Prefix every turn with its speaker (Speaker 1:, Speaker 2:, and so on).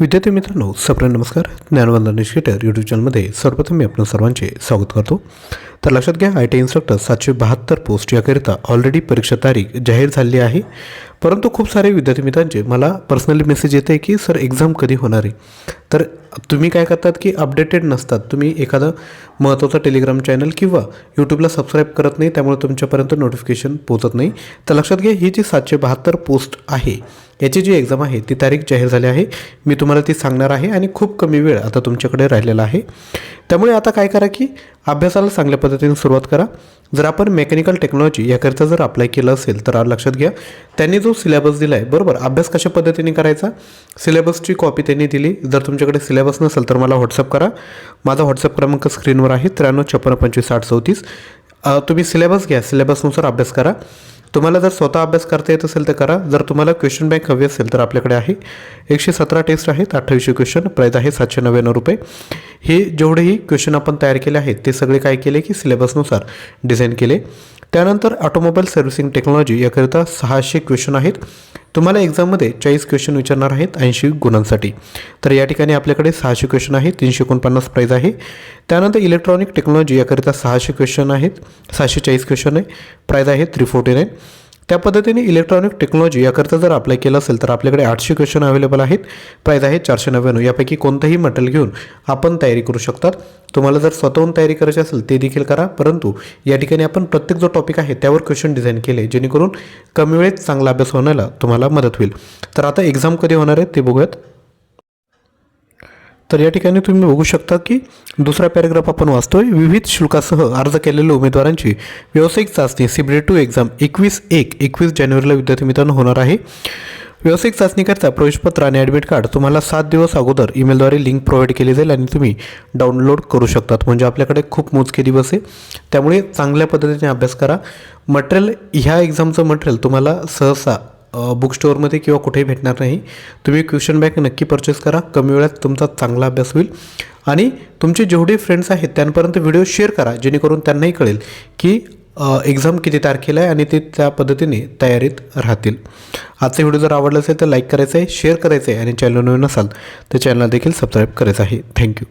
Speaker 1: विद्यार्थी मित्रांनो सप्र नमस्कार. ज्ञानवंदन निष्केटर यूट्यूब चॅनलमध्ये सर्वप्रथम मी आपण सर्वांचे स्वागत करतो. तर लक्षात घ्या आय टी इन्स्ट्रक्टर सातशे बहात्तर पोस्ट याकरिता ऑलरेडी परीक्षा तारीख जाहीर झाली आहे. परंतु खूप सारे विद्यार्थी मित्रांचे मला पर्सनली मेसेज येते की सर एक्झाम कधी होणार आहे? तर तुम्ही काय करतात की अपडेटेड नसतात. तुम्ही एखादं महत्त्वाचं टेलिग्राम चॅनल किंवा यूट्यूबला सबस्क्राईब करत नाही त्यामुळे तुमच्यापर्यंत नोटिफिकेशन पोहोचत नाही. तर लक्षात घ्या ही जी सातशे बहात्तर पोस्ट आहे याची जी एक्झाम आहे ती तारीख जाहीर झाली आहे. मी तुम्हाला ती सांगणार आहे आणि खूप कमी वेळ आता तुमच्याकडे राहिलेला आहे. त्यामुळे आता काय करा की अभ्यासाला चांगल्या पद्धतीने सुरुवात करा. जर आपण मेकॅनिकल टेक्नॉलॉजी याकरिता जर अप्लाय केलं असेल तर लक्षात घ्या त्यांनी जो सिलेबस दिला आहे बरोबर? अभ्यास कशा पद्धतीने करायचा? सिलेबसची कॉपी त्यांनी दिली. जर तुमच्याकडे सिलेबस नसेल तर मला व्हॉट्सअप करा. माझा व्हॉट्सअप क्रमांक स्क्रीनवर आहे त्र्याण्णव छप्पन्न पंचवीस साठ चौतीस. तुम्ही सिलेबस घ्या. सिलेबसनुसार अभ्यास करा. तुम्हाला जर स्वतः अभ्यास करता येत असेल तर करा. जर तुम्हाला क्वेश्चन बँक हवी असेल तर आपल्याकडे आहे. एकशे सतरा टेस्ट आहेत. अठ्ठावीसशे क्वेश्चन प्राईज आहे सातशे नव्याण्णव रुपये. हे जेवढेही क्वेश्चन आपण तयार केले आहेत ते सगळे काय केले की सिलेबसनुसार डिझाईन केले. त्यानंतर ऑटोमोबाईल सर्व्हिसिंग टेक्नॉलॉजी याकरिता सहाशे क्वेश्चन आहेत. तुम्हाला एक्झाममध्ये चाळीस क्वेश्चन विचारणार आहेत ऐंशी गुणांसाठी. तर या ठिकाणी आपल्याकडे सहाशे क्वेश्चन आहे तीनशे एकोणपन्नास प्राईज आहे. त्यानंतर इलेक्ट्रॉनिक टेक्नॉलॉजी याकरिता सहाशे क्वेश्चन आहेत सहाशे चाळीस क्वेश्चन आहे. प्राईज आहे थ्री फोर्टी नाईन त्या पद्धतीने इलेक्ट्रॉनिक टेक्नॉलॉजी याकरता जर अप्लाय केलं असेल तर आपल्याकडे आठशे क्वेश्चन अवेलेबल आहेत. प्राईज आहे चारशे नव्याण्णव. यापैकी कोणतंही मटेरियल घेऊन आपण तयारी करू शकतात. तुम्हाला जर स्वतःहून तयारी करायची असेल ते देखील करा. परंतु या ठिकाणी आपण प्रत्येक जो टॉपिक आहे त्यावर क्वेश्चन डिझाईन केले जेणेकरून कमी वेळेत चांगला अभ्यास होण्याला तुम्हाला मदत होईल. तर आता एक्झाम कधी होणार आहे ते बघूयात. तर या ठिकाणी तुम्ही बघू शकता की दुसरा पॅराग्राफ आपण वाचतोय. विविध शुल्कासह अर्ज केलेल्या उमेदवारांची व्यावसायिक चाचणी सिब्रे टू एक्झाम एकवीस एक एकवीस जानेवारीला विद्यार्थी मित्रांनो होणार आहे. व्यावसायिक चाचणीकरता प्रवेशपत्र आणि ॲडमिट कार्ड तुम्हाला सात दिवस अगोदर ईमेलद्वारे लिंक प्रोव्हाइड केली जाईल आणि तुम्ही डाउनलोड करू शकतात. म्हणजे आपल्याकडे खूप मोजके दिवस आहे. त्यामुळे चांगल्या पद्धतीने अभ्यास करा. मटेरियल ह्या एक्झामचं मटेरियल तुम्हाला सहसा बुक स्टोअरमध्ये किंवा कुठेही भेटणार नाही. तुम्ही क्वेश्चन बॅग नक्की परचेस करा. कमी वेळात तुमचा चांगला अभ्यास होईल. आणि तुमचे जेवढे फ्रेंड्स आहेत त्यांपर्यंत व्हिडिओ शेअर करा जेणेकरून त्यांनाही कळेल की एक्झाम किती तारखेला आहे आणि ते त्या पद्धतीने तयारीत राहतील. आजचा व्हिडिओ जर आवडला असेल तर लाईक करायचं आहे शेअर करायचं आहे आणि चॅनल नवीन असाल तर चॅनल देखील सबस्क्राईब करायचं आहे. थँक्यू